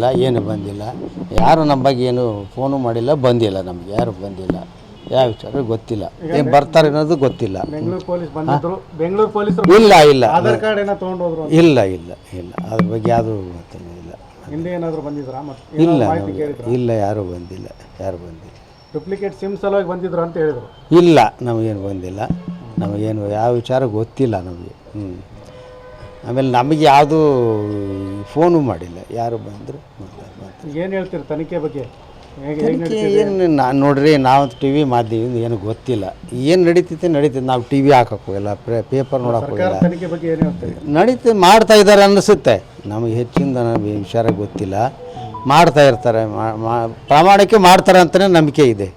ಬಂದಿಲ್ಲ ಏನು ಬಂದಿಲ್ಲ. ಯಾರು ನಮ್ಮ ಬಗ್ಗೆ ಏನು ಫೋನು ಮಾಡಿಲ್ಲ ಬಂದಿಲ್ಲ ನಮ್ಗೆ. ಯಾರು ಬಂದಿಲ್ಲ. ಯಾವ ವಿಚಾರ ಗೊತ್ತಿಲ್ಲ. ಏನು ಬರ್ತಾರೆ ಅನ್ನೋದು ಗೊತ್ತಿಲ್ಲ. ಬೆಂಗಳೂರು ಪೊಲೀಸ್ ಬಂದಿದ್ರು. ಬೆಂಗಳೂರು ಪೊಲೀಸರು ಇಲ್ಲ ಇಲ್ಲ. ಆಧಾರ್ ಕಾರ್ಡ್ ಏನೋ ತೊಗೊಂಡು ಹೋದ್ರು ಇಲ್ಲ ಇಲ್ಲ ಇಲ್ಲ. ಅದ್ರ ಬಗ್ಗೆ ಯಾವುದು ಗೊತ್ತಿಲ್ಲ ಇಲ್ಲ. ಹಿಂದೆ ಏನಾದ್ರು ಬಂದಿದ್ರಾ? ಮತ್ತೆ ಇಲ್ಲ ನಮ್ಗೆ- ಇಲ್ಲ. ಯಾರೂ ಬಂದಿಲ್ಲ. ಯಾರು ಬಂದಿಲ್ಲ. ಡೂಪ್ಲಿಕೇಟ್ ಸಿಮ್ ಸಲುವಾಗಿ ಬಂದಿದ್ರು ಅಂತ ಹೇಳಿದ್ರು. ಇಲ್ಲ ನಮಗೇನು ಬಂದಿಲ್ಲ. ನಮಗೇನು ಯಾವ ವಿಚಾರ ಗೊತ್ತಿಲ್ಲ ನಮಗೆ. ಹ್ಞೂ ಆಮೇಲೆ ನಮಗೆ ಯಾವುದು ಫೋನು ಮಾಡಿಲ್ಲ. ಯಾರು ಬಂದರು ಏನು ಹೇಳ್ತೀರಿ ತನಿಖೆ ಬಗ್ಗೆ? ಏನು ನಾನು ನೋಡ್ರಿ ನಾವು ಟಿ ವಿ ಮಾಧ್ಯಮ ಏನು ಗೊತ್ತಿಲ್ಲ. ಏನು ನಡೀತೈತೆ ನಡೀತೈತೆ ನಾವು ಟಿ ವಿ ಹಾಕಕ್ಕೆ ಹೋಗಿಲ್ಲ ಪೇಪರ್ ನೋಡಕ್ಕೆ ಹೋಗಿಲ್ಲ ನಡೀತದೆ ಮಾಡ್ತಾ ಇದ್ದಾರೆ ಅನ್ನಿಸುತ್ತೆ. ನಮಗೆ ಹೆಚ್ಚಿಂದ ನಮಗೆ ವಿಚಾರ ಗೊತ್ತಿಲ್ಲ. ಮಾಡ್ತಾ ಇರ್ತಾರೆ. ಪ್ರಾಮಾಣಿಕ ಮಾಡ್ತಾರೆ ಅಂತಲೇ ನಂಬಿಕೆ ಇದೆ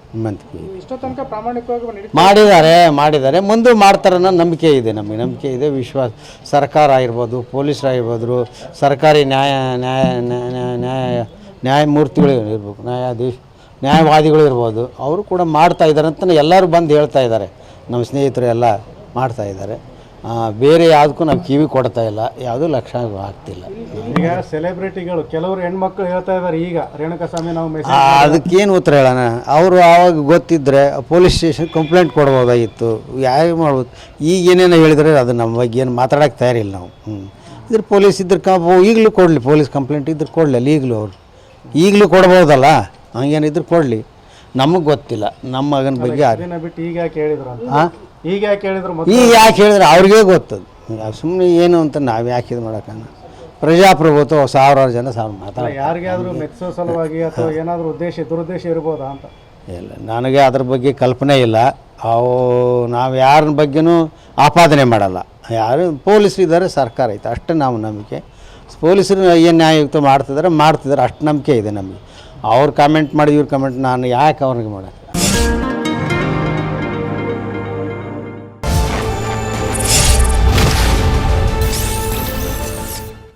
ಮಾಡಿದ್ದಾರೆ ಮಾಡಿದ್ದಾರೆ. ಮುಂದೆ ಮಾಡ್ತಾರೆ ಅನ್ನೋ ನಂಬಿಕೆ ಇದೆ ನಮಗೆ. ನಂಬಿಕೆ ಇದೆ. ವಿಶ್ವಾಸ ಸರ್ಕಾರ ಆಗಿರ್ಬೋದು ಪೊಲೀಸರಾಗಿರ್ಬೋದು ಸರ್ಕಾರಿ ನ್ಯಾಯ ನ್ಯಾಯ ನ್ಯಾಯ ನ್ಯಾಯ- ನ್ಯಾಯ ನ್ಯಾಯಮೂರ್ತಿಗಳು ಇರ್ಬೇಕು. ನ್ಯಾಯಾಧೀಶ ನ್ಯಾಯವಾದಿಗಳು ಇರ್ಬೋದು. ಅವರು ಕೂಡ ಮಾಡ್ತಾ ಇದ್ದಾರೆ ಅಂತ ಎಲ್ಲರೂ ಬಂದು ಹೇಳ್ತಾ ಇದ್ದಾರೆ. ನಮ್ಮ ಸ್ನೇಹಿತರು ಎಲ್ಲ ಮಾಡ್ತಾ ಇದ್ದಾರೆ. ಬೇರೆ ಯಾವುದಕ್ಕೂ ನಾವು ಕಿವಿ ಕೊಡ್ತಾ ಇಲ್ಲ ಯಾವುದೂ ಲಕ್ಷ ಆಗ್ತಿಲ್ಲ. ಈಗ ಸೆಲೆಬ್ರಿಟಿಗಳು ಕೆಲವರು ಹೆಣ್ಮಕ್ಳು ಹೇಳ್ತಾ ಇದ್ದಾರೆ ಈಗ ರೇಣುಕಾಸ್ವಾಮಿ ನಾವು ಆ, ಅದಕ್ಕೇನು ಉತ್ತರ ಹೇಳೋಣ? ಅವರು ಆವಾಗ ಗೊತ್ತಿದ್ದರೆ ಪೊಲೀಸ್ ಸ್ಟೇಷನ್ ಕಂಪ್ಲೇಂಟ್ ಕೊಡ್ಬೋದಾಗಿತ್ತು. ಯಾವ ಮಾಡ್ಬೋದು? ಈಗ ಏನೇನೋ ಹೇಳಿದ್ರೆ ಅದು ನಮ್ಮ ಬಗ್ಗೆ ಏನು ಮಾತಾಡೋಕ್ಕೆ ತಯಾರಿಲ್ಲ ನಾವು. ಹ್ಞೂ ಇದ್ರ ಪೊಲೀಸ್ ಇದ್ರ ಕ ಈಗಲೂ ಕೊಡಲಿ ಪೊಲೀಸ್ ಕಂಪ್ಲೇಂಟ್ ಇದ್ರೆ ಕೊಡಲಿ ಅಲ್ಲಿ ಈಗಲೂ ಅವರು. ಈಗಲೂ ಕೊಡ್ಬೋದಲ್ಲ? ಹಂಗೇನಿದ್ರು ಕೊಡಲಿ. ನಮಗೆ ಗೊತ್ತಿಲ್ಲ ನಮ್ಮ ಮಗನ ಬಗ್ಗೆ ಯಾರು ಬಿಟ್ಟು ಈಗ ಯಾಕೆ ಹೇಳಿದ್ರು ಅಂತ? ಹಾಂ ಈಗ ಯಾಕೆ ಹೇಳಿದ್ರು ಮತ್ತೆ? ಈಗ ಯಾಕೆ ಹೇಳಿದ್ರೆ ಅವ್ರಿಗೆ ಗೊತ್ತದು. ಸುಮ್ಮನೆ ಏನು ಅಂತ ನಾವು ಯಾಕೆ ಇದು ಮಾಡೋಕ್ಕನ್ನ ಪ್ರಜಾಪ್ರಭುತ್ವ ಸಾವಿರಾರು ಜನ ಸಾವಿರ ಮಾತಾಡ ಯಾರಿಗಾದ್ರೂ ಮೆಚ್ಚೋ ಸಲುವಾಗಿ ಅಥವಾ ಏನಾದರೂ ಉದ್ದೇಶ ದುರುದ್ದೇಶ ಇರ್ಬೋದಾ ಅಂತ? ಇಲ್ಲ ನನಗೆ ಅದ್ರ ಬಗ್ಗೆ ಕಲ್ಪನೆ ಇಲ್ಲ. ಅವು ನಾವು ಯಾರ ಬಗ್ಗೆನೂ ಆಪಾದನೆ ಮಾಡಲ್ಲ. ಯಾರು ಪೊಲೀಸರು ಇದ್ದಾರೆ ಸರ್ಕಾರ ಐತೆ. ಅಷ್ಟೇ ನಾವು ನಂಬಿಕೆ. ಪೊಲೀಸರು ಏನು ನ್ಯಾಯಯುಕ್ತ ಮಾಡ್ತಿದ್ದಾರೆ ಮಾಡ್ತಿದ್ದಾರೆ ಅಷ್ಟು ನಂಬಿಕೆ ಇದೆ ನಮಗೆ. ಅವ್ರು ಕಮೆಂಟ್ ಮಾಡಿ ಇವ್ರು ಕಮೆಂಟ್ ನಾನು ಯಾಕೆ ಅವ್ರಿಗೆ ಮಾಡೋದು?